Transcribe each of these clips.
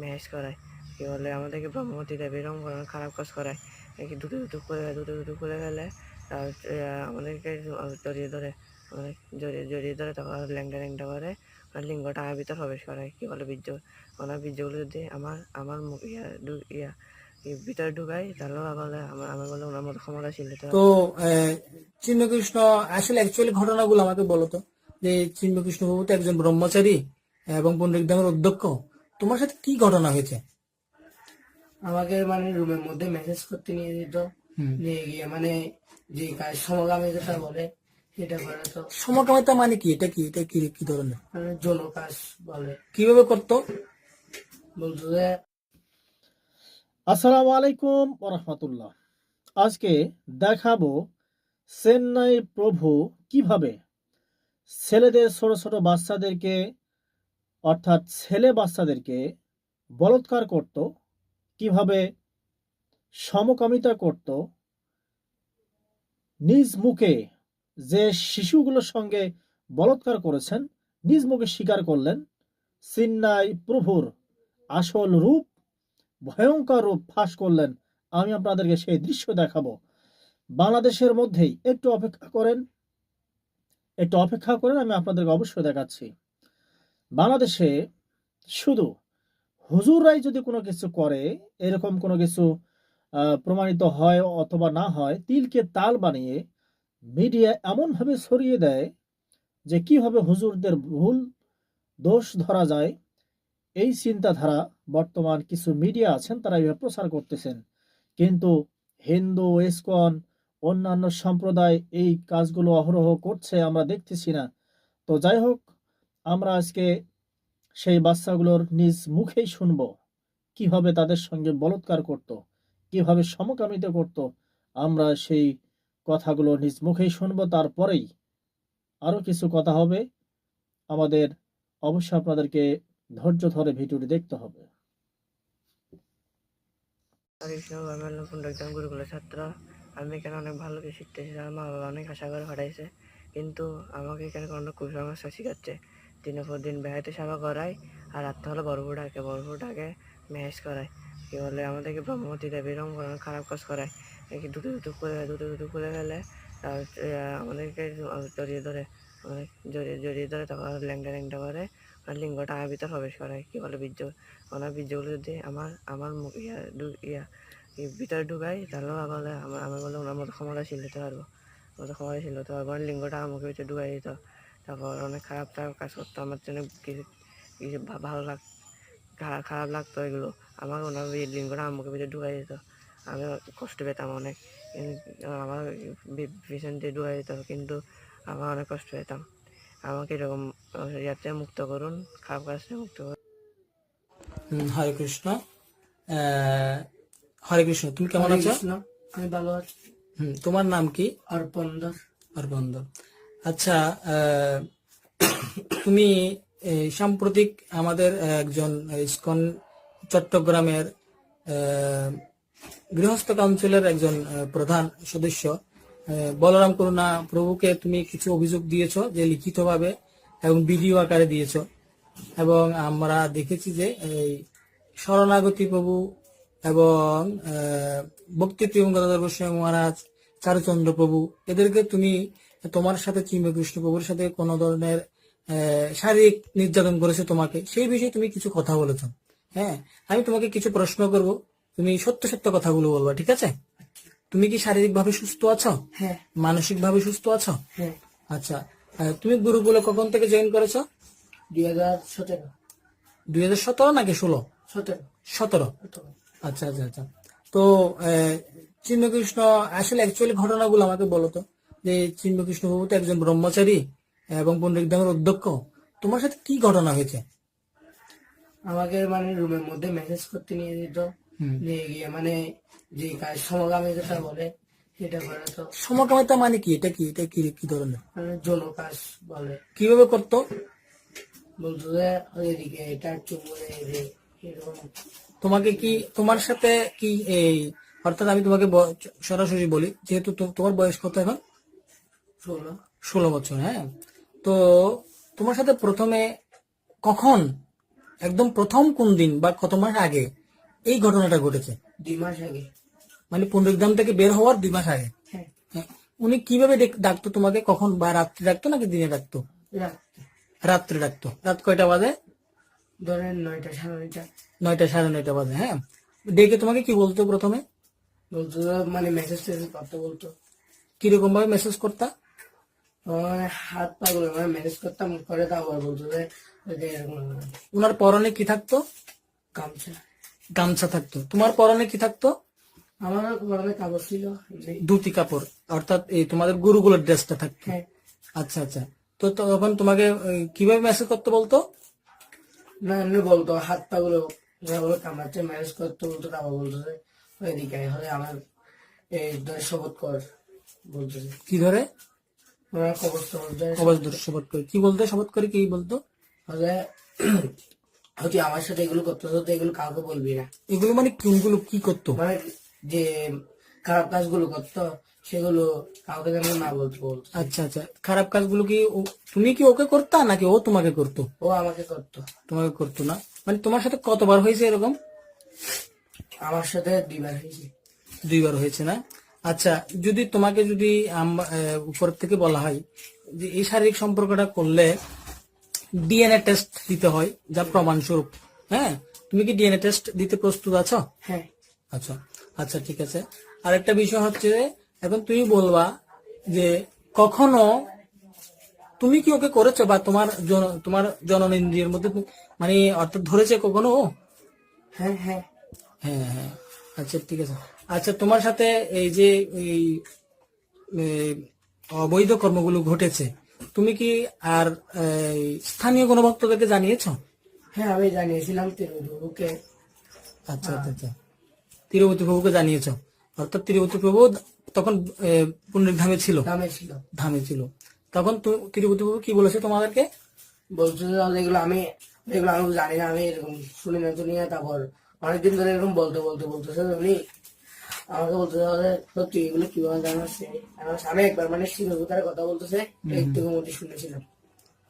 Match করায়। কি বলে আমাদেরকে ব্রহ্মবতী দেব এরকম ধরনের খারাপ কাজ করায়। কি দুটো দুটো করে দুটো দুটো করে ফেলে আমাদেরকে জড়িয়ে ধরে আমাদের জড়িয়ে জড়িয়ে ধরে তারপর ল্যাংটা ল্যাংটা করে আর লিঙ্গটা আমার ভিতর প্রবেশ করায়। কি বলে বীর্য ওনার বীর্যগুলো যদি আমার আমার ইয়া ইয়া ভিতরে ঢুকাই তাহলে বলে আমার আমার বলে ওনার মতো ক্ষমতাশীল হতে হবে। তো আহ, চিন্মকৃষ্ণ আসলে অ্যাকচুয়ালি ঘটনাগুলো আমাকে বলো তো যে চিন্মকৃষ্ণ বাবু তো একজন ব্রহ্মচারী এবং পণ্ডিত অধ্যক্ষ। তোমার সাথে কি ঘটনা হয়েছে? আমাকে মানে রুমের মধ্যে মেসেজ করতে নিয়ে যেত। নিয়ে গিয়ে মানে যে কাজ সমগামী যেটা বলে সেটা করে তো। সমকামিতা মানে কি? এটা কি? এটা কি? কি ধরনের? মানে যৌন কাজ বলে। কীভাবে করতো? বলতো যে আসসালামু আলাইকুম রহমতুল্লাহ। আজকে দেখাবো চেন্নাই প্রভু কীভাবে ছেলেদের ছোট ছোট বাচ্চাদেরকে অর্থাৎ ছেলে বাচ্চাদেরকে বলৎকার করত, কীভাবে সমকামিতা করত। নিজ মুখে যে শিশুগুলোর সঙ্গে বলৎকার করেছেন, নিজ মুখে স্বীকার করলেন চেন্নাই প্রভুর আসল রূপ, ভয়ঙ্কর রূপ ফাঁস করলেন। আমি আপনাদেরকে সেই দৃশ্য দেখাবো। বাংলাদেশের মধ্যেই একটু অপেক্ষা করেন, একটু অপেক্ষা করেন, আমি আপনাদেরকে অবশ্যই দেখাচ্ছি। বাংলাদেশে শুধু হুজুররাই যদি কোনো কিছু করে, এরকম কোনো কিছু প্রমাণিত হয় অথবা না হয়, তিলকে তাল বানিয়ে মিডিয়া এমনভাবে ছড়িয়ে দেয় যে কীভাবে হুজুরদের ভুল, দোষ ধরা যায়, এই চিন্তাধারা বর্তমান কিছু মিডিয়া আছেন, তারা এইভাবে প্রচার করতেছেন। কিন্তু হিন্দু, ইসকন, অন্যান্য সম্প্রদায় এই কাজগুলো অহরহ করছে, আমরা দেখতেছি না। তো যাই হোক আমরা আজকে সেই বাচ্চাগুলোর নিজ মুখেই শুনব। কীভাবে তাদের সঙ্গে বলৎকার করত, কীভাবে সমকামিত করত, আমরা সেই কথাগুলো নিজ মুখেই শুনব। তারপরেই আরও কিছু কথা হবে। আমাদের অবশ্যই আপনাদেরকে ধৈর্য ধরে ভিডিওটি দেখতে হবে। গুরুকুলের ছাত্র। আমি এখানে অনেক ভালো কিছু শিখতেছি আমার মা বাবা অনেক আশা করে পাঠাইছে। কিন্তু আমাকে এখানে কোনো কুসংস্কার শিখাচ্ছে। দিনের পর দিন বেড়াইতে সেবা করায়, আর রাত্রে হলে বরফু ডাকে বরফু ডাকে ম্যাচ করায়। কি বলে, আমাদেরকে ব্রহ্মবতী দেব এরকম ধরনের খারাপ কাজ করায়। কি দুটো দুটো করে, দুটো দুটো করে ফেলে আর আমাদেরকে জড়িয়ে ধরে, আমাদের জড়িয়ে জড়িয়ে ধরে তারপর ল্যাংটা ল্যাংটা করে, আর লিঙ্গটা আমার ভিতর প্রবেশ করায়। কি বলে, বীর্য, ওনার বীর্যগুলো যদি আমার আমার মুখ ইয়া ইয়া ভিতরে ঢুকাই তাহলে বলে, আমার আমার বলে ওনার মতো ক্ষমতাশীল হতে পারব। মতো ক্ষমতাশীল হতে পারব, আর লিঙ্গটা আমার মুখের ভিতরে ঢুকাই দিত তারপর অনেক খারাপ খারাপ কাজ করতো আমার জন্য কিছু কিছু ভালো লাগ খারাপ খারাপ লাগতো এগুলো। আমার ওনার লিঙ্গটা আমার মুখের ভিতরে ঢুকাই দিত। আমি কষ্ট পেতাম অনেক। আমার দিয়ে ঢুকাই দিত কিন্তু আমার অনেক কষ্ট পেতাম। আমাকে এরকম ইয়াতে মুক্ত করুন খারাপ কাজ থেকে মুক্ত করুন। হরে কৃষ্ণ। হরে কৃষ্ণ তুমি কেমন আছো? কৃষ্ণ আমি ভালো আছি। হুম, তোমার নাম কি? অর্পণ দাস অরবন্দ আচ্ছা তুমি সাম্প্রতিক আমাদের একজন ইস্কন চট্টগ্রামের গৃহস্থ কাউন্সিলের একজন প্রধান সদস্য বলরাম করুণা প্রভুকে তুমি কিছু অভিযোগ দিয়েছ যে লিখিতভাবে এবং ভিডিও আকারে দিয়েছ। এবং আমরা দেখেছি যে এই শরণাগতি প্রভু এবং ভক্তি গোস্বামী মহারাজ, চারুচন্দ্র প্রভু, এদেরকে তুমি তোমার সাথে চিম্বকৃষ্ণ প্রভুর সাথে কোন ধরনের আহ, শারীরিক নির্যাতন করেছে তোমাকে সেই বিষয়ে তুমি কিছু কথা বলেছ। হ্যাঁ আমি তোমাকে কিছু প্রশ্ন করব। তুমি সত্য সত্য কথাগুলো বলবা ঠিক আছে? তুমি কি শারীরিক ভাবে সুস্থ আছো? হ্যাঁ। মানসিক ভাবে সুস্থ আছো? হ্যাঁ। আচ্ছা তুমি গুরুকুলে কখন থেকে জয়েন করেছ? দুই হাজার সতেরো। দুই হাজার সতেরো নাকি ষোলো? সতেরো। আচ্ছা আচ্ছা আচ্ছা। তো আহ, চিন্মকৃষ্ণ আসলে অ্যাকচুয়ালি ঘটনাগুলো আমাকে বলো তো। যে চিন্মকৃষ্ণ বাবু তো একজন ব্রহ্মচারী এবং পণ্ডিত ধামের অধ্যক্ষ। তোমার সাথে কি ঘটনা হয়েছে? আমাকে মানে রুমের মধ্যে মেসেজ করতে নিয়ে যেত। নিয়ে গিয়ে মানে যে কাজ সমগামী যেটা বলে সেটা করে তো। সমকামিতা মানে কি? এটা কি? এটা কি কি ধরনের? মানে যৌন কাজ বলে। কীভাবে করতো? বলতো যে এদিকে এটা চুমুরে এরকম। তোমাকে কি তোমার সাথে কি এই অর্থাৎ আমি তোমাকে সরাসরি বলি যেহেতু তোমার বয়স কত এখন? ষোলো। বছর হ্যাঁ? তো তোমার সাথে প্রথমে কখন একদম প্রথম কোন দিন বা কত মাস আগে এই ঘটনাটা ঘটেছে? দুই মাস আগে। মানে পুনরুদ্ধাম থেকে বের হওয়ার দুই মাস আগে? হ্যাঁ। হ্যাঁ। উনি কীভাবে ডেক- ডাকতো তোমাকে? কখন বা রাত্রে ডাকতো নাকি দিনে ডাকতো? রাত্রে। ডাকতো। রাত কয়টা বাজে? ধরেন নয়টা সাড়ে নয়টা। নয়টা সাড়ে নয়টা বাজে হ্যাঁ? ডেকে তোমাকে কি বলতো প্রথমে? বলতো মানে মেসেজ টেসেজ করতে বলতো। কীরকম ভাবে মেসেজ করতা? হাত পা গুলো মানে ম্যানেজ করতাম করে তো আবার বলতো যে ওনার পরনে কি থাকতো? গামছা। গামছা থাকতো। তোমার পরনে কি থাকতো? আমারও পরনে কাপড় ছিল ধুতি কাপড় অর্থাৎ এই তোমাদের গুরুগুলোর ড্রেসটা থাকতো। হ্যাঁ। আচ্ছা আচ্ছা। তো তখন তোমাকে কীভাবে মেসেজ করতে বলতো? না এমনি বলতো হাত পা গুলো যেগুলো কামড়াচ্ছে ম্যানেজ করতে বলতো তারপর বলতো যে ওইদিকে হলে আমার এই ধরে শপথ কর বলতো কি ধরে? শপথ করে। কি বলতো? শপথ করে কি বলতো? আমার সাথে এগুলো করতে হতো এগুলো কাউকে বলবি না। এগুলো মানে কোনগুলো? কি করতো? মানে যে খারাপ কাজগুলো করতো সেগুলো কাউকে যেন না বলতে বলতো আচ্ছা আচ্ছা। খারাপ কাজগুলো কি তুমি কি ওকে করতা নাকি ও তোমাকে করতো? ও আমাকে করতো। তোমাকে করতো না? মানে তোমার সাথে কতবার হয়েছে এরকম? আমার সাথে দুইবার হয়েছে। দুইবার হয়েছে না? আচ্ছা যদি তোমাকে যদি উপর থেকে বলা হয় যে এই শারীরিক সম্পর্কটা করলে ডিএনএ টেস্ট দিতে হয় যা প্রমাণস্বরূপ হ্যাঁ? তুমি কি ডিএনএ টেস্ট দিতে প্রস্তুত আছো? হ্যাঁ। আচ্ছা আচ্ছা ঠিক আছে। আর একটা বিষয় হচ্ছে এখন তুমি বলবা যে কখনো তুমি কি ওকে করেছ বা তোমার তোমার জননেন্দ্রিয়ের মধ্যে মানে অর্থাৎ ধরেছে কখনো হ্যাঁ হ্যাঁ। হ্যাঁ হ্যাঁ। আচ্ছা ঠিক আছে। আচ্ছা তোমার সাথে এই যে এই অবৈধ কর্মগুলো ঘটেছে তুমি কি আর স্থানীয় কোনো ভক্তদেরকে জানিয়েছো? হ্যাঁ আমি জানিয়েছিলাম তিরুবুকে আচ্ছা আচ্ছা আচ্ছা। তিরুপতি প্রভুকে জানিয়েছ? অর্থাৎ তিরুপতি প্রভু তখন পুনর্ধামে ছিল? ধামে ছিল। ধামে ছিল। তখন তিরুপতি প্রভু কি বলেছে তোমাদেরকে? বলছো যে এগুলো আমি এগুলো আমি জানি না আমি এরকম শুনি না শুনি না তারপর অনেকদিন ধরে এরকম বলতে বলতে বলতেছে উনি আমাকে বলতে হবে সত্যি এগুলো কীভাবে জানাচ্ছে আমি একবার মানে শিবভূতার কথা বলতেছে মধ্যে শুনেছিলাম।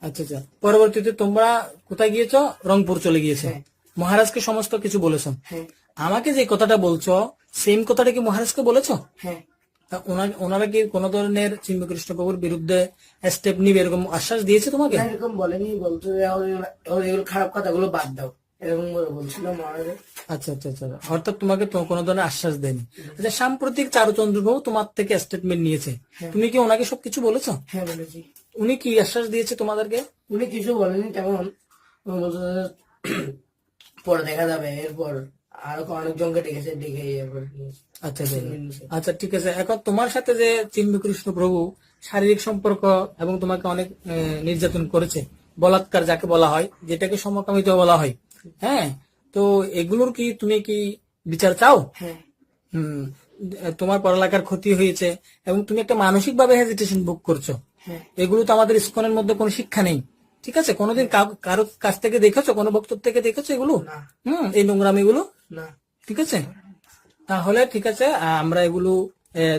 আচ্ছা আচ্ছা। পরবর্তীতে তোমরা কোথায় গিয়েছো? রংপুর চলে গিয়েছে। হ্যাঁ। মহারাজকে সমস্ত কিছু বলেছ। হ্যাঁ। আমাকে যে কথাটা বলছো সেম কথাটা কি মহারাজকে বলেছ? হ্যাঁ। ওনারা কি কোন ধরনের প্রভুর বিরুদ্ধে স্টেপ নিবে এরকম আশ্বাস দিয়েছে তোমাকে? এরকম বলেনি বলতো এগুলো খারাপ কথাগুলো বাদ দাও। এরকম করে বলছিল মহারাজ আচ্ছা আচ্ছা আচ্ছা। অর্থাৎ তোমাকে তো কোনো ধরনের আশ্বাস দেয়নি। আচ্ছা সাম্প্রতিক চারুচন্দ্র প্রভু তোমার থেকে স্টেটমেন্ট নিয়েছে। তুমি কি ওনাকে সবকিছু বলেছ? হ্যাঁ বলেছি। উনি কি আশ্বাস দিয়েছে তোমাদেরকে? উনি কিছু বলেনি তেমন পরে দেখা যাবে এরপর আরও অনেকজনকে ডেকেছে ডেকে এরপর আচ্ছা আচ্ছা। আচ্ছা। ঠিক আছে। এখন তোমার সাথে যে চিন্মকৃষ্ণ প্রভু শারীরিক সম্পর্ক এবং তোমাকে অনেক নির্যাতন করেছে বলাৎকার যাকে বলা হয় যেটাকে সমকামিত বলা হয় হ্যাঁ তো এগুলোর কি তুমি কি বিচার চাও? হ্যাঁ। হুম তোমার পড়ালেখার ক্ষতি হয়েছে এবং তুমি একটা মানসিক ভাবে হেজিটেশন বুক করছ। হ্যাঁ। এগুলো তো আমাদের ইস্কনের মধ্যে কোনো শিক্ষা নেই। ঠিক আছে? কোনোদিন কাউ- কারও কাছ থেকে দেখেছ? কোনো বক্তব্য থেকে দেখেছ এগুলো? হম এই নোংরামি গুলো ঠিক আছে? তাহলে ঠিক আছে আমরা এগুলো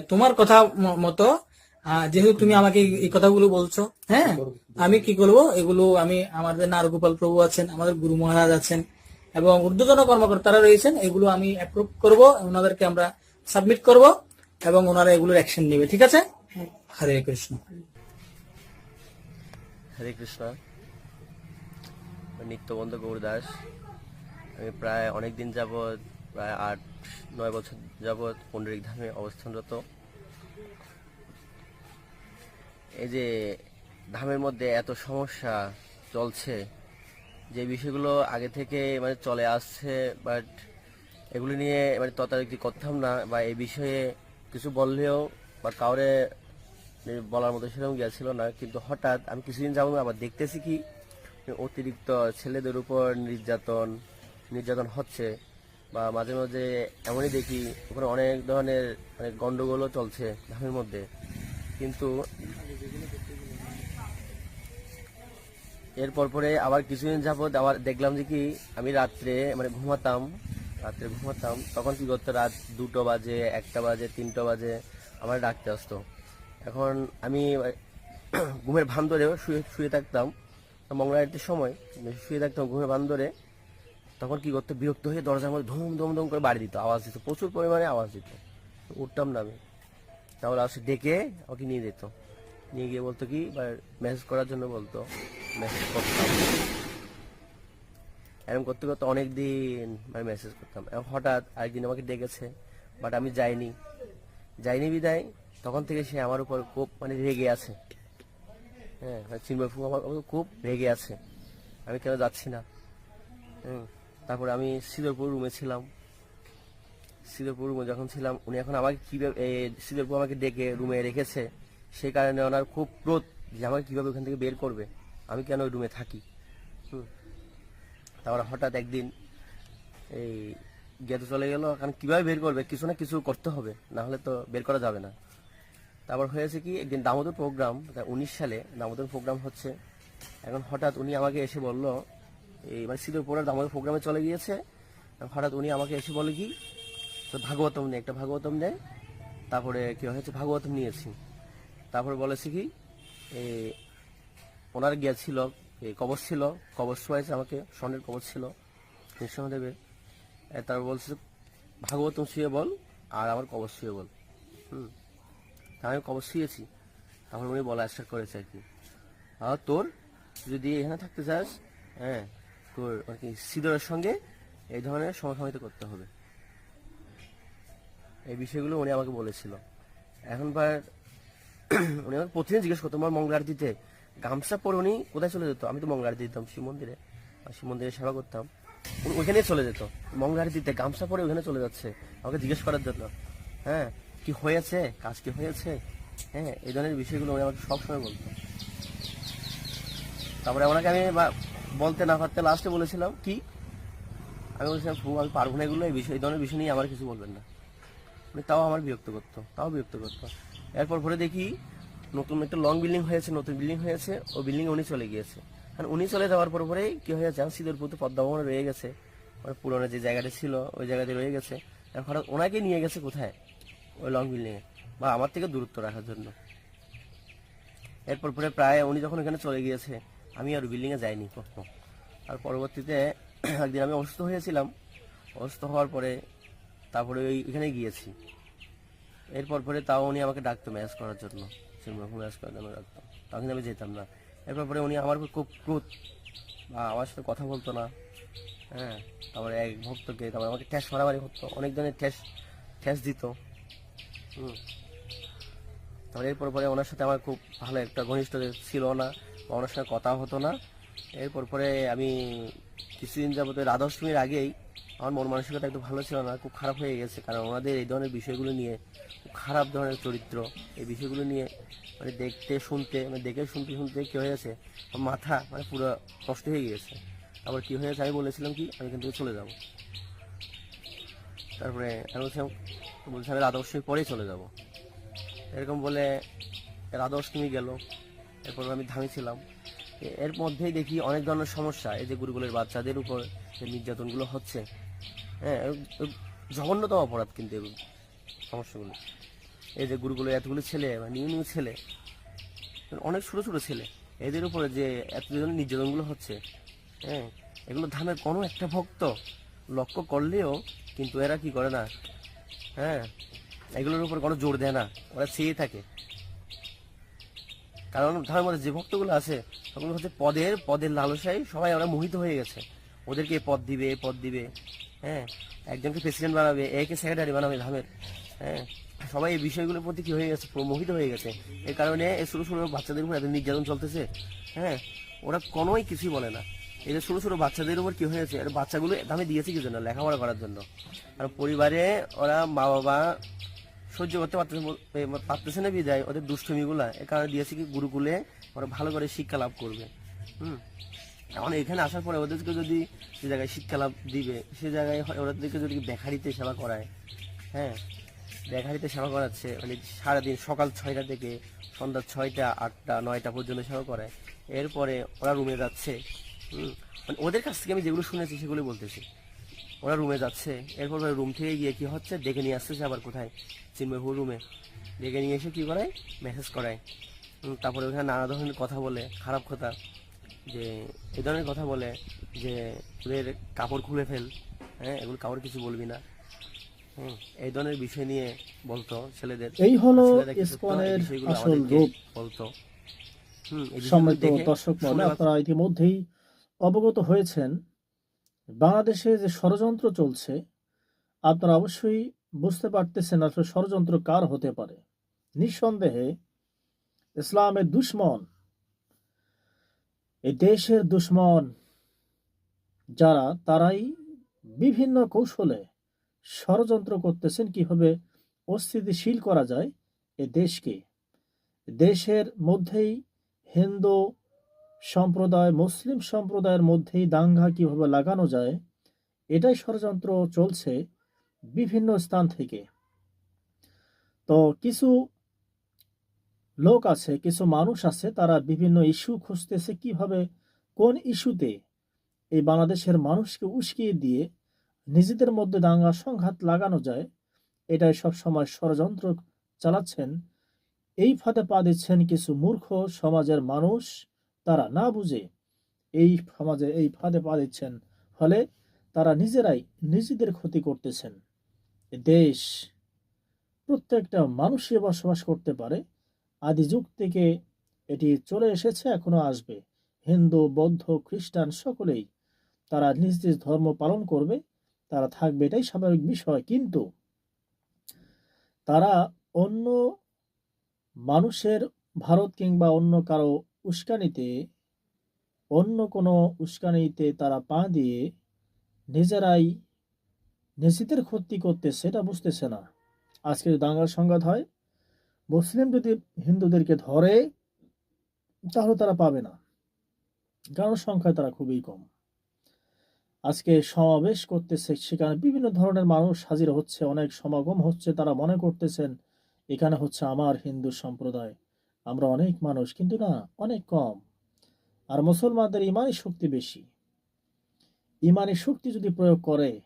তোমার কথা মতো যেহেতু তুমি আমাকে এই- কথাগুলো বলছো হ্যাঁ? আমি কি করব? এগুলো আমি আমাদের নারগোপাল প্রভু আছেন আমাদের গুরু মহারাজ আছেন এবং ঊর্ধ্বতন কর্মকর্তারা রয়েছেন। এগুলো আমি অ্যাপ্রুভ করব ওনাদেরকে আমরা সাবমিট করব এবং ওনারা এগুলোর অ্যাকশন নেবে ঠিক আছে? হরে কৃষ্ণ। হরে কৃষ্ণ। নিত্যবন্ধ গৌরদাস। আমি প্রায় অনেক দিন যাবৎ প্রায় আট নয় বছর যাবৎ পণ্ডরিক ধামে অবস্থানরত। এই যে ধামের মধ্যে এত সমস্যা চলছে, যে বিষয়গুলো আগে থেকে মানে চলে আসছে বাট এগুলো নিয়ে মানে তদারকি করতাম না, বা এই বিষয়ে কিছু বললেও বা কাউরে বলার মতো সেরকম গিয়েছিল না। কিন্তু হঠাৎ আমি কিছুদিন যাব আবার দেখতেছি কি অতিরিক্ত ছেলেদের উপর নির্যাতন নির্যাতন হচ্ছে, বা মাঝে মাঝে এমনই দেখি ওখানে অনেক ধরনের মানে গন্ডগোলও চলছে ধামের মধ্যে। কিন্তু এরপর পরে আবার কিছুদিন যাবৎ আবার দেখলাম যে কি আমি রাত্রে মানে ঘুমাতাম, রাত্রে ঘুমাতাম, তখন কি করতো? রাত দুটো বাজে, একটা বাজে, তিনটা বাজে, আমার ডাকতে আসতো। এখন আমি ঘুমের ভান ধরে শুয়ে শুয়ে থাকতাম। মঙ্গলারটির সময় শুয়ে থাকতাম ঘুমের ভান ধরে তখন কি করতো? বিরক্ত হয়ে দরজার মধ্যে ধুম ধুম ধুম করে বাড়ি দিত। আওয়াজ দিত, প্রচুর পরিমাণে আওয়াজ দিত। উঠতাম না আমি। তাহলে আসে ডেকে ওকে নিয়ে যেত। নিয়ে গিয়ে বলতো কি বা মেসেজ করার জন্য বলতো মেসেজ করতাম। এরকম করতে করতে অনেক দিন মানে মেসেজ করতাম হঠাৎ একদিন আমাকে ডেকেছে বাট আমি যাইনি। যাইনি বিদায়, তখন থেকে সে আমার উপর খুব মানে রেগে আছে। হ্যাঁ চিন্ময় ফু আমার খুব রেগে আছে। আমি কেন যাচ্ছি না? তারপরে আমি সিদরপুর রুমে ছিলাম। সিদরপুর যখন ছিলাম উনি এখন আমাকে কীভাবে সিদরপুর আমাকে ডেকে রুমে রেখেছে সেই কারণে ওনার খুব ক্রোধ যে আমাকে কীভাবে ওখান থেকে বের করবে আমি কেন ওই রুমে থাকি? তারপরে হঠাৎ একদিন এই গেতে চলে গেল কারণ কীভাবে বের করবে কিছু না কিছু করতে হবে না হলে তো বের করা যাবে না। তারপর হয়েছে কি একদিন দামোদর প্রোগ্রাম উনিশ সালে দামোদর প্রোগ্রাম হচ্ছে। এখন হঠাৎ উনি আমাকে এসে বলল এই মানে সিদ্ধপুরের দামোদর প্রোগ্রামে চলে গিয়েছে হঠাৎ উনি আমাকে এসে বলে কি ভাগবতম নেই, একটা ভাগবতম নেয়, তারপরে কি হয়েছে ভাগবতম নিয়েছি। তারপরে বলেছি কি ওনার গিয়েছিল কবচ ছিল, কবচ শোয়াইছে আমাকে, স্বর্ণের কবচ ছিল নৃসিংহদেবের তারপর বলছে, ভাগবতম শুয়ে বল, আর আমার কবচ শুয়ে বল। হুম, তা আমি কবচ শুয়েছি। তারপর উনি বলা স্টার্ট করেছে আর কি। আর তোর যদি এখানে থাকতে চাস হ্যাঁ তোর আর কি সিদরের সঙ্গে এই ধরনের সমসাময়িত করতে হবে। এই বিষয়গুলো উনি আমাকে বলেছিল। এখনবার উনি আমাকে প্রতিদিন জিজ্ঞেস করতো আমার মঙ্গলার দিতে গামছা পরে উনি কোথায় চলে যেত? আমি তো মঙ্গলার দিতাম, শিব মন্দিরে। শিব মন্দিরে সেবা করতাম। উনি ওইখানে চলে যেত। মঙ্গলার দিতে গামছা পরে ওখানে চলে যাচ্ছে। আমাকে জিজ্ঞেস করার জন্য। হ্যাঁ কি হয়েছে? কাজ কি হয়েছে? হ্যাঁ এই ধরনের বিষয়গুলো উনি আমাকে সবসময় বলতো। তারপরে ওনাকে আমি বলতে না পারতে লাস্টে বলেছিলাম, কি? আমি বলছিলাম আমি পারব না এগুলো, এই বিষয়, এই ধরনের বিষয় নিয়ে আমার কিছু বলবেন না। উনি তাও আমার বিরক্ত করতো, তাও বিরক্ত করতো। এরপর পরে দেখি নতুন একটা লং বিল্ডিং হয়েছে, নতুন বিল্ডিং হয়েছে ও বিল্ডিং উনি চলে গিয়েছে। কারণ উনি চলে যাওয়ার পর পরেই কি হয়েছে, আমার সিদ্ধরপুর তো পদ্মা ভবনে রয়ে গেছে। ওই পুরোনো যে জায়গাটা ছিল, ওই জায়গাতে রয়ে গেছে। এখন হঠাৎ ওনাকে নিয়ে গেছে কোথায়? ওই লং বিল্ডিংয়ে বা আমার থেকে দূরত্ব রাখার জন্য। এরপর পরে প্রায় উনি যখন এখানে চলে গিয়েছে, আমি আর বিল্ডিংয়ে যাইনি কখনো। আর পরবর্তীতে একদিন আমি অসুস্থ হয়েছিলাম। অসুস্থ হওয়ার পরে তারপরে ওই এখানে গিয়েছি। এরপর পরে তাও উনি আমাকে ডাকতো ম্যাচ করার জন্য। সিনেমা ম্যাচ করার জন্য ডাকতো। তখন আমি যেতাম না। এরপর পরে উনি আমার খুব ক্রোধ। বা আমার সাথে কথা বলতো না। হ্যাঁ তারপরে এক ভক্তকে তারপরে আমাকে ঠ্যাস মারামারি করতো। অনেক ধরনের ঠ্যাস ঠ্যাস দিত। হুম। তারপরে এরপর পরে ওনার সাথে আমার খুব ভালো একটা ঘনিষ্ঠ ছিল না। বা ওনার সাথে কথা হতো না। এরপর পরে আমি কিছুদিন যাবত রাধাষ্টমীর আগেই আমার মন মানসিকতা একটু ভালো ছিল না, খুব খারাপ হয়ে গেছে। কারণ ওনাদের এই ধরনের বিষয়গুলো নিয়ে খুব খারাপ ধরনের চরিত্র, এই বিষয়গুলো নিয়ে মানে দেখতে, শুনতে মানে দেখে শুনতে শুনতে কী হয়েছে আমার মাথা মানে পুরো নষ্ট হয়ে গিয়েছে। আবার কি হয়েছে আমি বলেছিলাম কি, আমি থেকে চলে যাব। তারপরে আমি বলছিলাম বলছি আমি রাধা পরেই চলে যাব। এরকম বলে রাধা অষ্টমী গেল, এরপর আমি ধামিছিলাম এ- এর মধ্যেই দেখি অনেক ধরনের সমস্যা, এই যে গুরুকুলের বাচ্চাদের উপর যে নির্যাতনগুলো হচ্ছে হ্যাঁ জঘন্যতম অপরাধ কিন্তু এগুলো, সমস্যাগুলো। এই যে গুরুগুলো এতগুলো ছেলে, বা নিউ নিউ ছেলে, অনেক ছোট ছোট ছেলে, এদের উপরে যে এত ধরনের নির্যাতনগুলো হচ্ছে হ্যাঁ এগুলো ধামের কোনো একটা ভক্ত লক্ষ্য করলেও কিন্তু এরা কি করে না হ্যাঁ এগুলোর উপর কোনো জোর দেয় না, ওরা চেয়ে থাকে। কারণ ধর্মের মধ্যে যে ভক্তগুলো আছে, ওগুলো হচ্ছে পদের পদের লালসায় সবাই ওরা মোহিত হয়ে গেছে। ওদেরকে পদ দিবে পদ দিবে হ্যাঁ? একজনকে প্রেসিডেন্ট বানাবে, একে সেক্রেটারি বানাবে ধামের হ্যাঁ? সবাই এই বিষয়গুলোর প্রতি কি হয়ে গেছে পুরো মোহিত হয়ে গেছে। এই কারণে এই ছোটো ছোটো বাচ্চাদের উপর এত নির্যাতন চলতেছে হ্যাঁ? ওরা কোনোই কিছুই বলে না। এই যে ছোটো ছোটো বাচ্চাদের উপর কি হয়েছে আর বাচ্চাগুলো দামে দিয়েছে কি জন্য? লেখাপড়া করার জন্য। আর পরিবারে ওরা মা বাবা সহ্য করতে পারতেছে পারতেছে না বিদায়, ওদের দুষ্টমিগুলা। এ কারণে দিয়েছে কি, গুরুকুলে ওরা ভালো করে শিক্ষা লাভ করবে। হুম? এখন এখানে আসার পরে ওদেরকে যদি সে জায়গায় শিক্ষা লাভ দিবে, সে জায়গায় ওদেরকে যদি বেকারিতে সেবা করায় হ্যাঁ বেকারিতে সেবা করাচ্ছে মানে সারাদিন সকাল ছয়টা থেকে সন্ধ্যা ছয়টা, আটটা, নয়টা পর্যন্ত সেবা করায়, এরপরে ওরা রুমে যাচ্ছে মানে ওদের কাছ থেকে আমি যেগুলো শুনেছি সেগুলো বলতেছি। ওরা রুমে যাচ্ছে, এরপর রুম থেকে গিয়ে কি হচ্ছে, ডেকে নিয়ে আসতেছে আবার কোথায়? চিন্ময়পুর রুমে। ডেকে নিয়ে এসে কী করায়? মেসেজ করায়। তারপরে ওখানে নানা ধরনের কথা বলে, খারাপ কথা। যে এই ধরনের কথা বলে যে ওদের কাপড় খুলে ফেল হ্যাঁ এগুলো কাপড় কিছু বলবি না। হুম এই ধরনের বিষয় নিয়ে বলতো ছেলেদের। এই হলো ইসকনের আসল রূপ। বলতো। সম্মানিত দর্শক মহলে আপনারা ইতিমধ্যেই অবগত হয়েছেন। বাংলাদেশে যে ষড়যন্ত্র চলছে আপনারা অবশ্যই বুঝতে পারতেছেন আসলে ষড়যন্ত্র কার হতে পারে। নিঃসন্দেহে ইসলামের দুশ্মন এই দেশের দুশ্মন যারা, তারাই বিভিন্ন কৌশলে ষড়যন্ত্র করতেছেন কীভাবে অস্থিতিশীল করা যায় এ দেশকে। দেশের মধ্যেই হিন্দু সম্প্রদায়, মুসলিম সম্প্রদায়ের মধ্যেই দাঙ্গা কীভাবে লাগানো যায়, এটাই ষড়যন্ত্র চলছে বিভিন্ন স্থান থেকে। তো কিছু লোক আছে, কিছু মানুষ আছে, তারা বিভিন্ন ইস্যু খুঁজতেছে কীভাবে, কোন ইস্যুতে এই বাংলাদেশের মানুষকে উস্কিয়ে দিয়ে নিজেদের মধ্যে দাঙ্গা সংঘাত লাগানো যায়, এটাই সব সময় ষড়যন্ত্র চালাচ্ছেন। এই ফাঁদে পা দিচ্ছেন কিছু মূর্খ সমাজের মানুষ, তারা না বুঝে এই সমাজে এই ফাঁদে পা দিচ্ছেন, ফলে তারা নিজেরাই নিজেদের ক্ষতি করতেছেন। দেশ প্রত্যেকটা মানুষই বসবাস করতে পারে আদি যুগ থেকে এটি চলে এসেছে, এখনও আসবে। হিন্দু, বৌদ্ধ, খ্রিস্টান সকলেই তারা নিজ নিজ ধর্ম পালন করবে, তারা থাকবে, এটাই স্বাভাবিক বিষয়। কিন্তু তারা অন্য মানুষের ভারত কিংবা অন্য কারও উস্কানিতে, অন্য কোনো উস্কানিতে তারা পা দিয়ে নিজেরাই নিজেদের ক্ষতি করতে, সেটা বুঝতেছে না। আজকে দাঙ্গার সংঘাত হয় মুসলিম যদি হিন্দুদেরকে ধরে, তাহলে তারা পাবে না। কারণ সংখ্যায় তারা খুবই কম। আজকে সমাবেশ করতেছে, সেখানে বিভিন্ন ধরনের মানুষ হাজির হচ্ছে, অনেক সমাগম হচ্ছে, তারা মনে করতেছেন, এখানে হচ্ছে আমার হিন্দু সম্প্রদায়। আমরা অনেক মানুষ, কিন্তু না, অনেক কম। আর মুসলমানদের ইমানি শক্তি বেশি। ইমানি শক্তি যদি প্রয়োগ করে,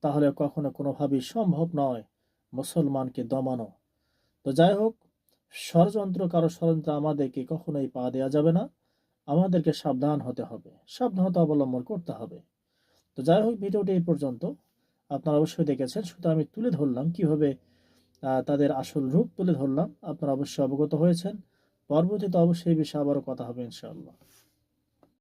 তাহলে কখনো কোনোভাবেই সম্ভব নয় মুসলমানকে দমানো। তো যাই হোক, ষড়যন্ত্র কারও ষড়যন্ত্র আমাদেরকে কখনোই পা দেওয়া যাবে না। আমাদেরকে সাবধান হতে হবে, সাবধানতা অবলম্বন করতে হবে। তো যাই হোক, ভিডিওটি এই পর্যন্ত। আপনারা অবশ্যই দেখেছেন, শুধু আমি তুলে ধরলাম কীভাবে তাদের আসল রূপ তুলে ধরলাম। আপনারা অবশ্যই অবগত হয়েছেন। পরবর্তীতে অবশ্যই এই বিষয়ে আবারও কথা হবে ইনশাআল্লাহ।